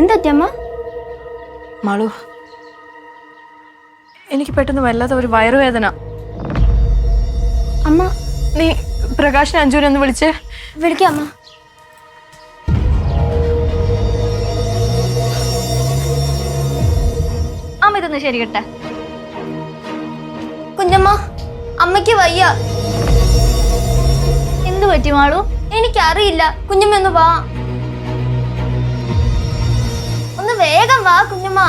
എന്താ അമ്മ മാളു എനിക്ക് പെട്ടെന്ന് വല്ലാത്ത ഒരു വയറുവേദന. അമ്മ. നീ പ്രകാശിനെ അഞ്ജുവിനെ ഒന്ന് വിളിച്ചേ. വിളിക്കാം അമ്മ അമ്മ ഇതൊന്ന് ശരി കേട്ടെ കുഞ്ഞമ്മ അമ്മയ്ക്ക് വയ്യ. എന്ത് പറ്റി മാളു? എനിക്കറിയില്ല. കുഞ്ഞമ്മ ഒന്ന് വാ. വേഗം വാ കുഞ്ഞമ്മ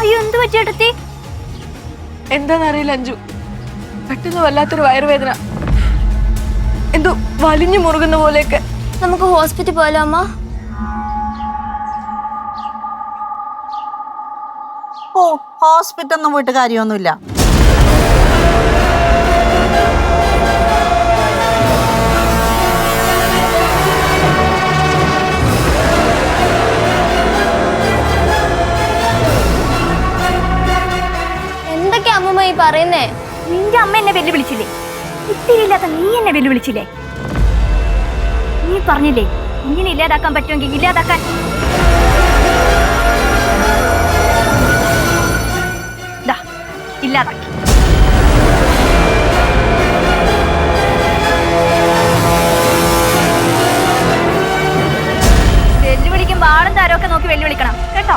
അയ്യോ എന്ത് പറ്റി ഏട്ടത്തി? എന്താണെന്നറിയില്ല അഞ്ജു. പെട്ടെന്ന് വല്ലാത്തൊരു വയറുവേദന. എന്തോ വലിഞ്ഞു മുറുകുന്ന പോലെയൊക്കെ. നമുക്ക് ഹോസ്പിറ്റലിൽ പോയാലോ അമ്മ? ഓ ഹോസ്പിറ്റൽ ഒന്നും പോയിട്ട് കാര്യമൊന്നുമില്ല. എന്തൊക്കെ അമ്മമ്മ ഈ പറയുന്നേ? നിന്റെ അമ്മ എന്നെ വെല്ലുവിളിച്ചില്ലേ? ഇത്തിരി ഇല്ലാത്ത നീ എന്നെ വെല്ലുവിളിച്ചില്ലേ? നീ പറഞ്ഞില്ലേ ഇങ്ങനെ ഇല്ലാതാക്കാൻ പറ്റുമെങ്കിൽ ഇല്ലാതാക്കാൻ ഇല്ലാതാക്കി വെല്ലുവിളിക്കുമ്പോ ആളും താരമൊക്കെ നോക്കി വെല്ലുവിളിക്കണം കേട്ടോ?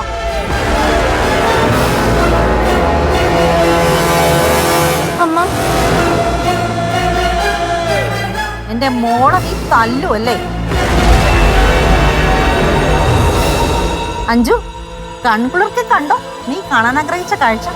അമ്മ. എന്റെ മോളെ നീ തല്ലു അല്ലേ അഞ്ജു? കൺകുളിർക്ക് കണ്ടോ? നീ കാണാൻ ആഗ്രഹിച്ച കാഴ്ച.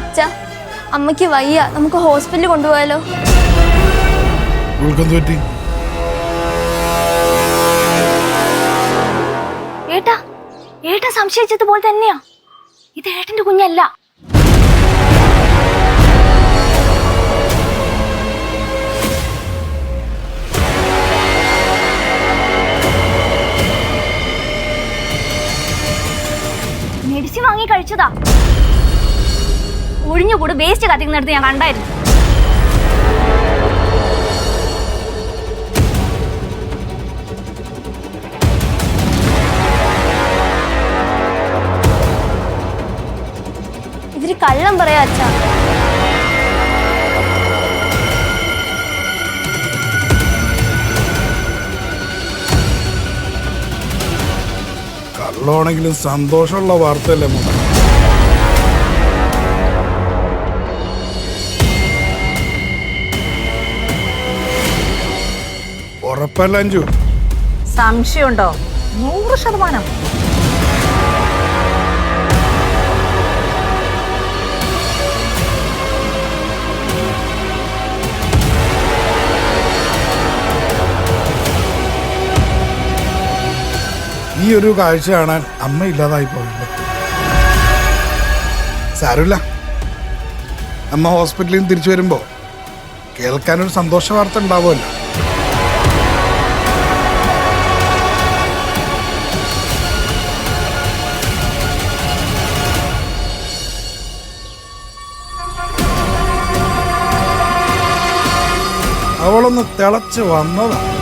അച്ഛ അമ്മയ്ക്ക് വയ്യ. നമുക്ക് ഹോസ്പിറ്റലിൽ കൊണ്ടുപോയാലോ? പറ്റി? ഏട്ടാ സംശയിച്ചതുപോലെ തന്നെയാ. ഇത് ഏട്ടന്റെ കുഞ്ഞല്ല. മെഡിസിൻ വാങ്ങി കഴിച്ചതാ. ഒഴിഞ്ഞുകൂട് വേസ്റ്റ് കത്തിക്കുന്നിടത്ത് ഞാൻ കണ്ടായിരുന്നു. ഇതിന് കള്ളം പറയാ അച്ഛ. കള്ളമാണെങ്കിലും സന്തോഷമുള്ള വാർത്തയല്ലേ മോളെ? ഉറപ്പല്ല അഞ്ചു സംശയമുണ്ടോ? നൂറ് ശതമാനം. ഈ ഒരു കാഴ്ച കാണാൻ അമ്മ ഇല്ലാതായി പോയില്ല? സാരമില്ല. അമ്മ ഹോസ്പിറ്റലിൽ നിന്ന് തിരിച്ചു വരുമ്പോ കേൾക്കാനൊരു സന്തോഷ വാർത്ത ഉണ്ടാവുമല്ലോ. അവളൊന്ന് തിളച്ച് വന്നതാ.